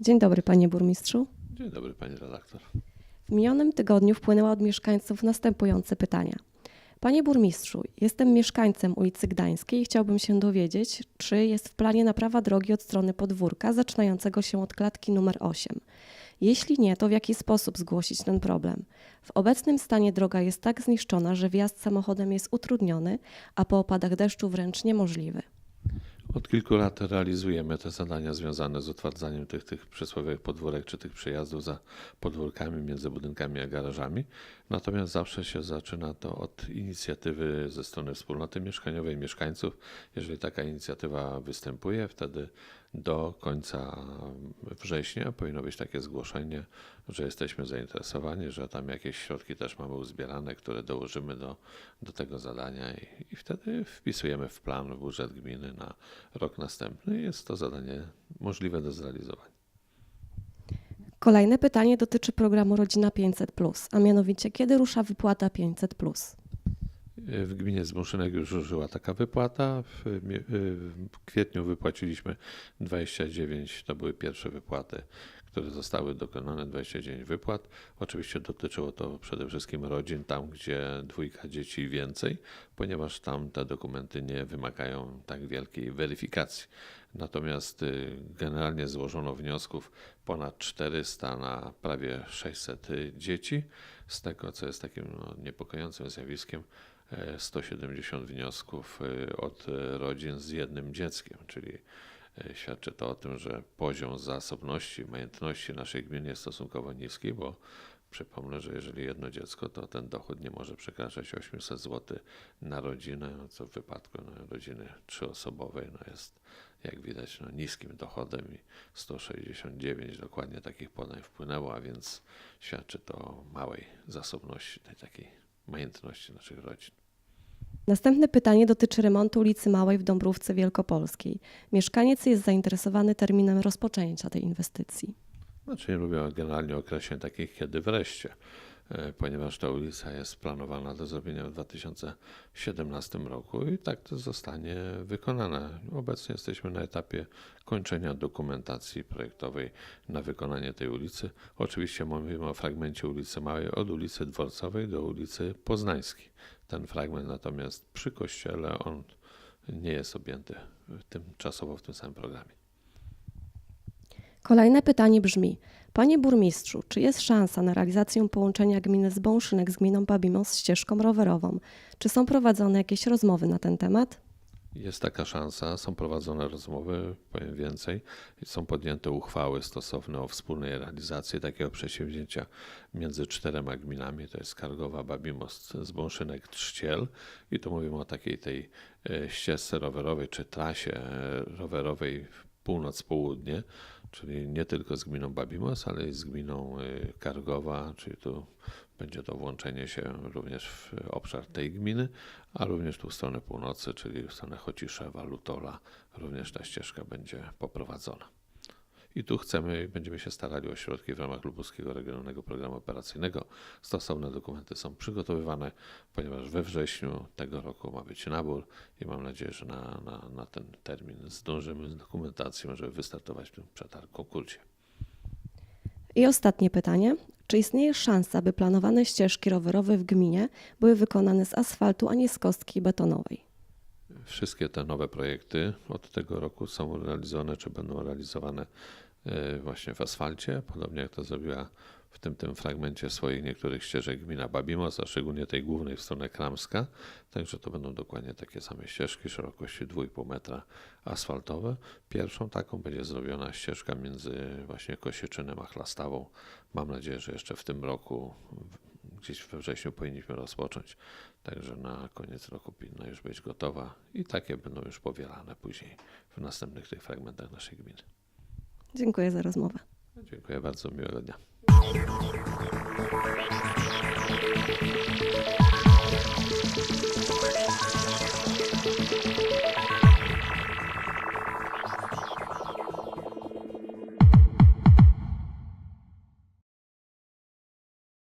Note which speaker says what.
Speaker 1: Dzień dobry, panie burmistrzu.
Speaker 2: Dzień dobry, pani redaktor.
Speaker 1: W minionym tygodniu wpłynęły od mieszkańców następujące pytania. Panie burmistrzu, jestem mieszkańcem ulicy Gdańskiej i chciałbym się dowiedzieć, czy jest w planie naprawa drogi od strony podwórka, zaczynającego się od klatki numer 8. Jeśli nie, to w jaki sposób zgłosić ten problem? W obecnym stanie droga jest tak zniszczona, że wjazd samochodem jest utrudniony, a po opadach deszczu wręcz niemożliwy.
Speaker 2: Od kilku lat realizujemy te zadania związane z utwardzaniem tych, tych przysłowiowych podwórek czy tych przejazdów za podwórkami między budynkami a garażami. Natomiast zawsze się zaczyna to od inicjatywy ze strony wspólnoty mieszkaniowej, mieszkańców. Jeżeli taka inicjatywa występuje, wtedy do końca września powinno być takie zgłoszenie, że jesteśmy zainteresowani, że tam jakieś środki też mamy uzbierane, które dołożymy do, do tego zadania i, i wtedy wpisujemy w plan, w budżet gminy na rok następny. Jest to zadanie możliwe do zrealizowania.
Speaker 1: Kolejne pytanie dotyczy programu Rodzina 500, a mianowicie kiedy rusza wypłata 500.
Speaker 2: W gminie Zmuszynek już ruszyła taka wypłata. W, w kwietniu wypłaciliśmy 29, to były pierwsze wypłaty, które zostały dokonane, 29 wypłat. Oczywiście dotyczyło to przede wszystkim rodzin tam, gdzie dwójka dzieci i więcej, ponieważ tam te dokumenty nie wymagają tak wielkiej weryfikacji. Natomiast y, generalnie złożono wniosków ponad 400 na prawie 600 dzieci. Z tego, co jest takim no, niepokojącym zjawiskiem, 170 wniosków e, od e, rodzin z jednym dzieckiem, czyli e, świadczy to o tym, że poziom zasobności, majątności naszej gminy jest stosunkowo niski, bo przypomnę, że jeżeli jedno dziecko, to ten dochód nie może przekraczać 800 zł na rodzinę, no co w wypadku no, rodziny trzyosobowej no jest, jak widać, no, niskim dochodem i 169 dokładnie takich podań wpłynęło, a więc świadczy to o małej zasobności, tej takiej majątności naszych rodzin.
Speaker 1: Następne pytanie dotyczy remontu ulicy Małej w Dąbrówce Wielkopolskiej. Mieszkaniec jest zainteresowany terminem rozpoczęcia tej inwestycji.
Speaker 2: Znaczy lubię generalnie określeń takich, kiedy wreszcie, e, ponieważ ta ulica jest planowana do zrobienia w 2017 roku i tak to zostanie wykonane. Obecnie jesteśmy na etapie kończenia dokumentacji projektowej na wykonanie tej ulicy. Oczywiście mówimy o fragmencie ulicy Małej od ulicy Dworcowej do ulicy Poznańskiej. Ten fragment natomiast przy kościele on nie jest objęty tymczasowo w tym samym programie.
Speaker 1: Kolejne pytanie brzmi: Panie burmistrzu, czy jest szansa na realizację połączenia gminy Zbąszynek z gminą Babimos ścieżką rowerową? Czy są prowadzone jakieś rozmowy na ten temat?
Speaker 2: Jest taka szansa, są prowadzone rozmowy, powiem więcej, są podjęte uchwały stosowne o wspólnej realizacji takiego przedsięwzięcia między czterema gminami, to jest Kargowa, Babimost, Zbąszynek, Trzciel. I tu mówimy o takiej tej e, ścieżce rowerowej czy trasie e, rowerowej północ-południe, czyli nie tylko z gminą Babimos, ale i z gminą e, Kargowa, czyli tu będzie to włączenie się również w obszar tej gminy, a również tu w stronę północy, czyli w stronę Chociszewa, Lutola, również ta ścieżka będzie poprowadzona. I tu chcemy, będziemy się starali o środki w ramach Lubuskiego Regionalnego Programu Operacyjnego. Stosowne dokumenty są przygotowywane, ponieważ we wrześniu tego roku ma być nabór i mam nadzieję, że na, na, na ten termin zdążymy z dokumentacją, żeby wystartować w tym przetarg konkursie.
Speaker 1: I ostatnie pytanie: Czy istnieje szansa, by planowane ścieżki rowerowe w gminie były wykonane z asfaltu, a nie z kostki betonowej?
Speaker 2: Wszystkie te nowe projekty od tego roku są realizowane, czy będą realizowane właśnie w asfalcie, podobnie jak to zrobiła w tym, tym fragmencie swoich niektórych ścieżek gmina Babimos, a szczególnie tej głównej w stronę Kramska. Także to będą dokładnie takie same ścieżki szerokości 2,5 metra asfaltowe. Pierwszą taką będzie zrobiona ścieżka między właśnie Kosieczynem a Chlastawą. Mam nadzieję, że jeszcze w tym roku, gdzieś we wrześniu powinniśmy rozpocząć. Także na koniec roku powinna już być gotowa i takie będą już powielane później w następnych tych fragmentach naszej gminy.
Speaker 1: Dziękuję za rozmowę.
Speaker 2: Dziękuję bardzo, miłego dnia.